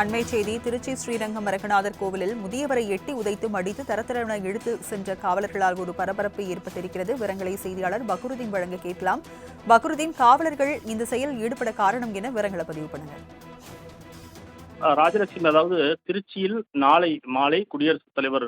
அண்மை செய்தி திருச்சி ஸ்ரீரங்கம் அரங்கநாதர் கோவிலில் முதியவரை எட்டி உதைத்து மடித்து தரத்தரவன இழுத்து சென்ற காவலர்களால் ஒரு பரபரப்பு ஏற்பட்டிருக்கிறது. விவரங்களை செய்தியாளர் பக்ருதீன் வழங்க கேட்கலாம். பக்ருதீன் காவலர்கள் இந்த செயல் ஈடுபட காரணம் என விவரங்களை பதிவு பண்ணுங்க ராஜலட்சுமி அதாவது திருச்சியில் நாளை மாலை குடியரசுத் தலைவர்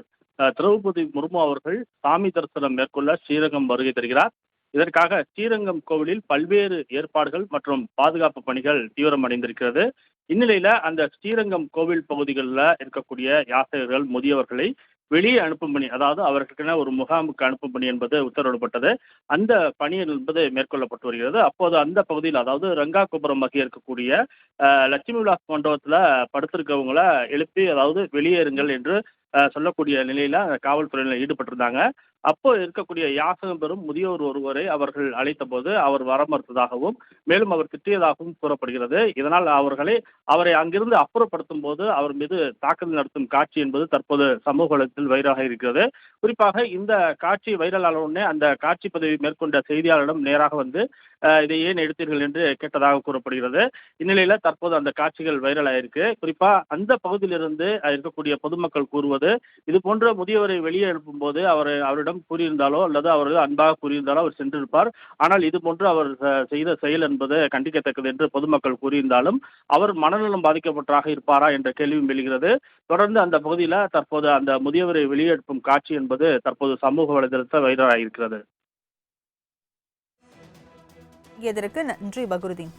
திரௌபதி முர்மு அவர்கள் சாமி தரிசனம் மேற்கொள்ள ஸ்ரீரங்கம் வருகை தருகிறார். இதற்காக ஸ்ரீரங்கம் கோவிலில் பல்வேறு ஏற்பாடுகள் மற்றும் பாதுகாப்பு பணிகள் தீவிரமடைந்திருக்கிறது. இந்நிலையில அந்த ஸ்ரீரங்கம் கோவில் பகுதிகளில் இருக்கக்கூடிய யாசகர்கள் முதியவர்களை வெளியே அனுப்பும் பணி அதாவது அவர்களுக்கென ஒரு முகாமுக்கு அனுப்பும் பணி என்பது உத்தரவிடப்பட்டது. அந்த பணி என்பது மேற்கொள்ளப்பட்டு வருகிறது. அப்போது அந்த பகுதியில் அதாவது ரங்காகுபுரம் வகை இருக்கக்கூடிய லட்சுமி விலாஸ் மண்டபத்தில் படுத்திருக்கவங்களை எழுப்பி அதாவது வெளியேறுங்கள் என்று சொல்லக்கூடிய நிலையில காவல்துறையினர் ஈடுபட்டிருந்தாங்க. அப்போ இருக்கக்கூடிய யாசகம் பெறும் முதியோர் ஒருவரை அவர்கள் அழைத்த போது அவர் வர மறுத்ததாகவும் மேலும் அவர் திட்டியதாகவும் கூறப்படுகிறது. இதனால் அவர்களை அவரை அங்கிருந்து அப்புறப்படுத்தும் போது அவர் மீது தாக்குதல் நடத்தும் காட்சி என்பது தற்போது சமூக வலத்தில் வைரலாக இருக்கிறது. குறிப்பாக இந்த காட்சி வைரல் அந்த காட்சி பதவி மேற்கொண்ட செய்தியாளரிடம் நேராக வந்து இதை ஏன் எடுத்தீர்கள் என்று கேட்டதாக கூறப்படுகிறது. இந்நிலையில தற்போது அந்த காட்சிகள் வைரல் ஆயிருக்கு குறிப்பா அந்த பகுதியிலிருந்து இருக்கக்கூடிய பொதுமக்கள் கூறுவது இது போன்ற முதியவரை வெளியே எழுப்பும் போது அவர் அவரிடம் கூறியிருந்தாலோ அல்லது அவர்கள் அன்பாக கூறியிருந்தாலோ அவர் சென்றிருப்பார். ஆனால் இது போன்று அவர் செய்த செயல் என்பது கண்டிக்கத்தக்கது என்று பொதுமக்கள் கூறியிருந்தாலும் அவர் மனநலம் பாதிக்கப்பட்டதாக இருப்பாரா என்ற கேள்வியும் எழுகிறது. தொடர்ந்து அந்த பகுதியில் தற்போது அந்த முதியவரை வெளியெடுப்பும் காட்சி என்பது தற்போது சமூக வலைதளத்தில் வைரலாக இருக்கிறது. இதற்கு நன்றி பகுருதீன்.